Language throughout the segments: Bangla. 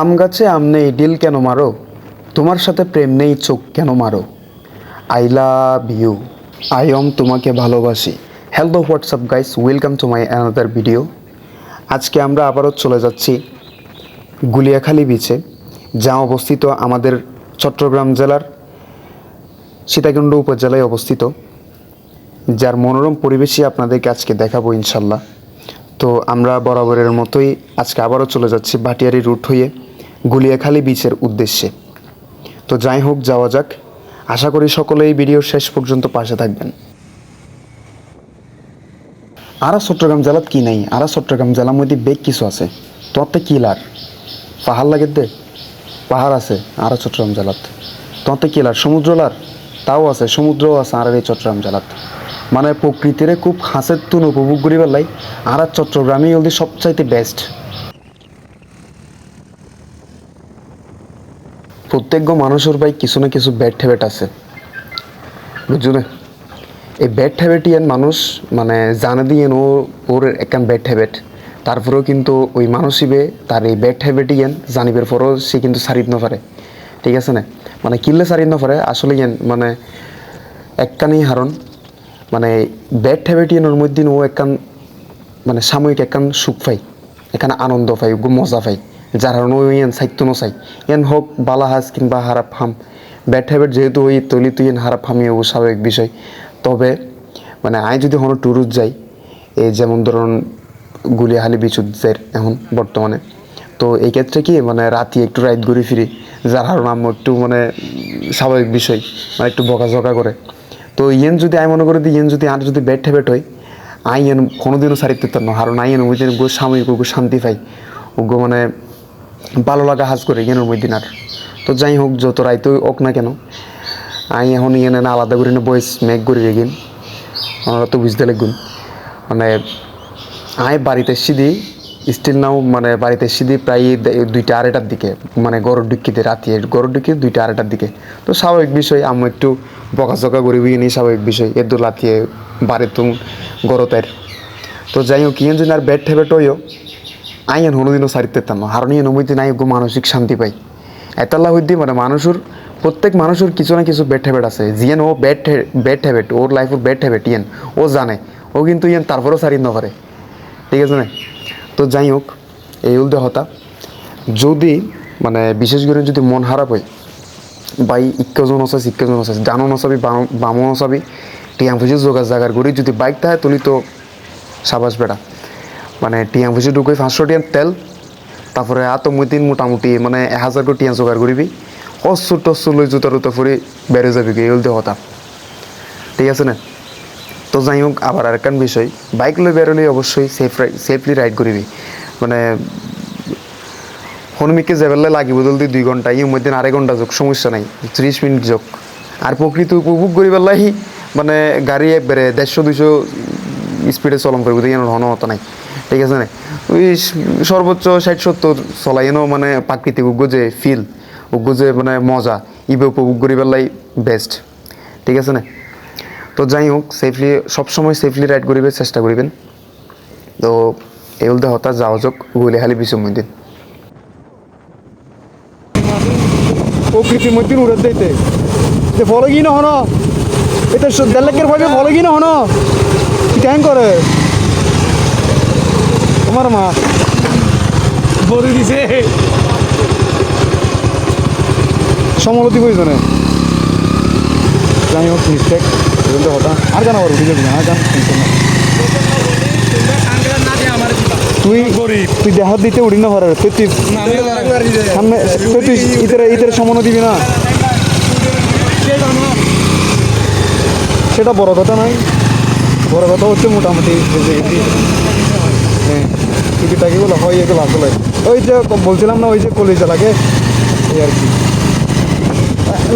আম গাছে আম নেই, ডিল কেন মারো? তোমার সাথে প্রেম নেই, চোখ কেন মারো? I love you I am তোমাকে ভালোবাসি। Hello WhatsApp guys welcome to my another video আজকে আমরা আবারও চলে যাচ্ছি গুলিয়াখালী বিচে যা অবস্থিত আমাদের চট্টগ্রাম জেলার সীতাকুণ্ড উপজেলায় অবস্থিত, যার মনোরম পরিবেশই আপনাদেরকে আজকে দেখাবো ইনশাল্লাহ। তো আমরা বরাবরের মতোই আজকে আবারও চলে যাচ্ছি ভাটিয়ারি রুট হয়ে গুলিয়াখালী বিচের উদ্দেশ্যে। তো যাই হোক, যাওয়া যাক। আশা করি সকলেই ভিডিওর শেষ পর্যন্ত পাশে থাকবেন। আরা চট্টগ্রাম জেলাত কি নাই? আরা চট্টগ্রাম জেলার মধ্যে বেগ কিছু আছে। তোরতে কি লার? পাহাড় লাগে দে পাহাড় আছে আরা চট্টগ্রাম জেলাত। তোরতে কি লার? সমুদ্র লার? তাও আছে, সমুদ্রও আছে আর এই চট্টগ্রাম জেলাত। মানে প্রকৃতিরে খুব হাসের তুন উপভোগ করি পেলাই আর চট্টগ্রামই হলদি সবচাইতে বেস্ট প্রত্যেক মানুষের ভাই কিছু না কিছু ব্যাড হ্যাবিট আছে। বুঝছ না? এই ব্যাড হ্যাবিট ইয়ান মানুষ মানে জানে দিয়ে ও ওর একখান ব্যাড হ্যাবিট তারপরেও কিন্তু ওই মানুষইবে তার এই ব্যাড হ্যাবিট ইয়ান জানিবের পরেও সে কিন্তু সারিত না পারে। ঠিক আছে না? মানে কিনলে সারিত না পারে আসলে ইয়ান মানে একখানেই হারণ। মানে ব্যাড হ্যাবিট ইয়ানোর মধ্যে ও একখান মানে সাময়িক একখান সুখ পাই এখানে আনন্দ পাই মজা পাই, যার কারণে ওই ইয়ান সাহিত্য নচাই এন হোক, বালা হাস কিংবা হারাপ হাম ব্যাড হ্যাবিট যেহেতু ওই তৈলি ইয়ান হারাপ হামি, ও স্বাভাবিক বিষয়। তবে মানে আই যদি কোনো ট্যুরত যাই, এই যেমন ধরুন গুলিয়াহালি বিচুদের এখন বর্তমানে, তো এই ক্ষেত্রে কি মানে রাতি একটু রাইড ঘুরে ফিরি, যার কারণে আমি একটু মানে স্বাভাবিক বিষয় মানে একটু বকাঝকা করে। তো ইয়েন যদি আমি মনে করি ইয়েন যদি আর যদি ব্যাড হ্যাবিট হয়, আই এন কোনোদিনও সারিতে পারতাম না কারণ আই এন ওই দিন গো সাময়িক গো শান্তি পাই, ওগো মানে ভালো লাগা হাজ করে ইয়েনের দিন আর তো যাই হোক, যত রাইতে হোক না কেন, আই এখন ইয়েনে আলাদা করে না বয়স মেঘ করে রেগিন। ওনারা তো বুঝতে লাগুন মানে আয় বাড়িতে সিদি স্টিল নাও মানে বাড়িতে সিদি প্রায় দুইটা আড়াইটার দিকে মানে গরুর ডিক্কিতে, রাতি গরুর ডিক্কি, দুইটা আড়াইটার দিকে। তো স্বাভাবিক বিষয় আমি একটু বকাচকা করি বিয়ে স্বাভাবিক বিষয় এর দু লাতিয়ে বাড়ির তো গরতের তো যাই হোক, ইয়েন আর ব্যাড হ্যাবিট হইও আইন হনুদিনও সারিতে তাম হারণ ইয়ে নাই গো মানসিক শান্তি পাই। এতাল্লা হইতে মানে মানুষের, প্রত্যেক মানুষের কিছু না কিছু ব্যাড হ্যাবিট আছে। জিয়েন ও ব্যাড ব্যাড হ্যাবিট ওর লাইফের ব্যাড হ্যাবিট ইয়েন, ও জানে, ও কিন্তু ইয়েন তারপরেও সারিত নপারে ঠিক আছে না? তো যাই হোক, এই উল্টে হতা যদি মানে বিশেষ করে যদি মন খারাপ হয় বাই ইক্কজন আছে ইক্কজন আছে ডানো নচাবি বামো নচাবি টিয়াং ফুসি যোগা জাগার করি, যদি বাইক থাকে তুলি তো সাবাস বেড়া। মানে টিয়াং ফুসি ঢুকে পাঁচশো টিয়ান তেল, তারপরে এত মুদিন মোটামুটি মানে এক হাজার করে টিয়াং জোগাড় করবি। অস্ত্র টস্ত্র লই জুতা টুতা ফুরি বেড়ে যাবি গে এলতে হতা ঠিক আছে না? তো যাই হোক, আবার আর একখান বিষয়। বাইক লই বেরোলে অবশ্যই সেফ সেফলি রাইড করিবি। মানে হনুমিককে যাবেলে লাগিব জলদি দুই ঘণ্টা ইর মধ্যে আড়াই ঘণ্টা যোগ, সমস্যা নাই ত্রিশ মিনিট যোগ। আর প্রকৃতি উপভোগ করি পেলাই মানে গাড়ি একবারে দেড়শো, দুইশো স্পিডে চলন করব তো হন হতো নাই। ঠিক আছে না? ওই সর্বোচ্চ ষাট, সত্তর চলাই এনেও মানে প্রাকৃতিক উগ্র যে ফিল উগ্র যে মানে মজা ইবে উপভোগ করি পেলাই বেস্ট ঠিক আছে না? তো যাই হোক সেফলি সবসময় সেফলি রাইড করিবে চেষ্টা করিবেন। তো এই উল্টা হতাশ যাওয়া যোগ গুলিহালি বিশ্ব মন্দির প্রকৃতির মধ্যে উড়ে দিতে যে ফলো কি না হন এটা দেড় লাখের ভাবে ফলো কি না হন কি ট্যাং করে? তোমার মা। বলে দিছে। সমলতি প্রয়োজনে। যাই হোক মিস্টেক জানা পারব ঠিক আছে আর জান tension নাই। তুই তুই দেহাত দিতে উড়ি না পারে তুই সামনে তুই ইতের ইতের সমানো দিবি না। সেটা বড় কথা নয়। বড় কথা হচ্ছে মোটামুটি হ্যাঁ টিকিট টাকি বলো হয়, এগুলো আসলে। ওই যে বলছিলাম না, ওই যে কলেজে লাগে এই আর কি।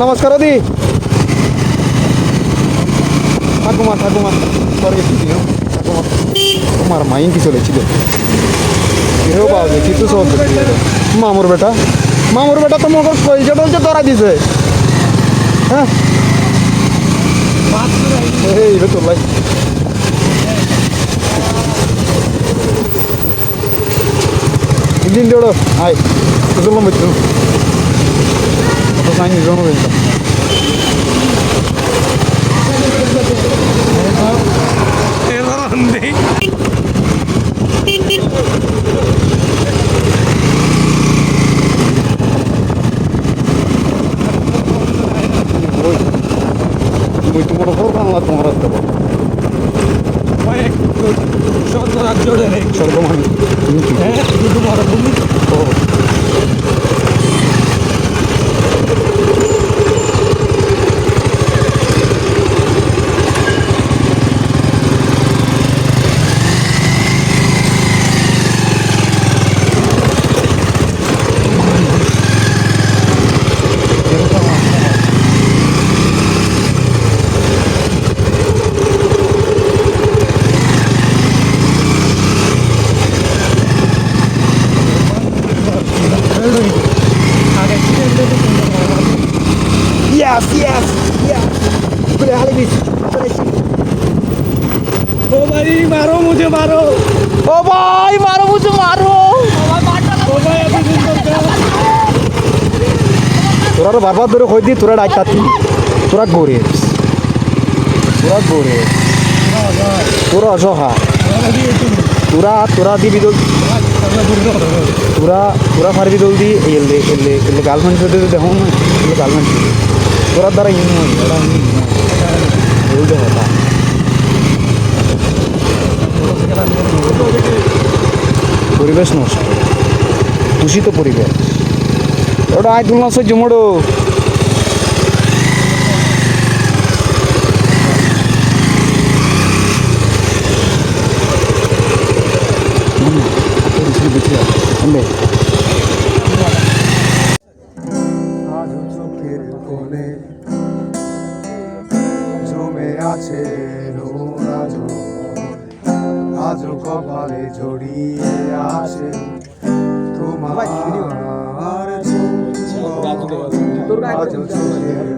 নমস্কার দি ঠাকুমা ঠাকুমা ঠাকুমা তোমার মাইন কি চলেছিল? পাওয়া সব মামুর বেটা। মামুর বেটা তো মগর পয়সা টলছে ধরা দিছে। হ্যাঁ? এই তুললাম বলছো। কত সাইন নিজন বলছো এবার নেই তুমি তোমার ওপর বাংলা তোমার আসতে পারো কয়েক শত রাজ্য নেই সর্বমান তুমি কি হ্যাঁ শুধু মরভূমি ও Yes, yes, yes. বলে হালে বিস ओ भाई मारो मुझे मारो ও ভাই মারো মুঝে মারো ओ भाई अभी सुंदर তোরা তো বারবার ধরে কই দি তোরা ডাইতা তুই তোরা গরে তোরা গরে তোরা অসহায় তোরা তোরা দিবি দল তোরা তোরা পারবি দল দি এলে এলে এলে গার্লফ্রেন্ড সাথে দেখো না এলে গার্লফ্রেন্ড তোরা দ্বারা ইন নয় এরা ইন নয় বল দে হতা পরিবেশ নষ্ট দূষিত পরিবেশ ওটা আয় তুলনা সহ্য মোড়ো কোণে জমে আছে আজও আজ কপালে জড়িয়ে আছে তোমার আজও আজ চোখের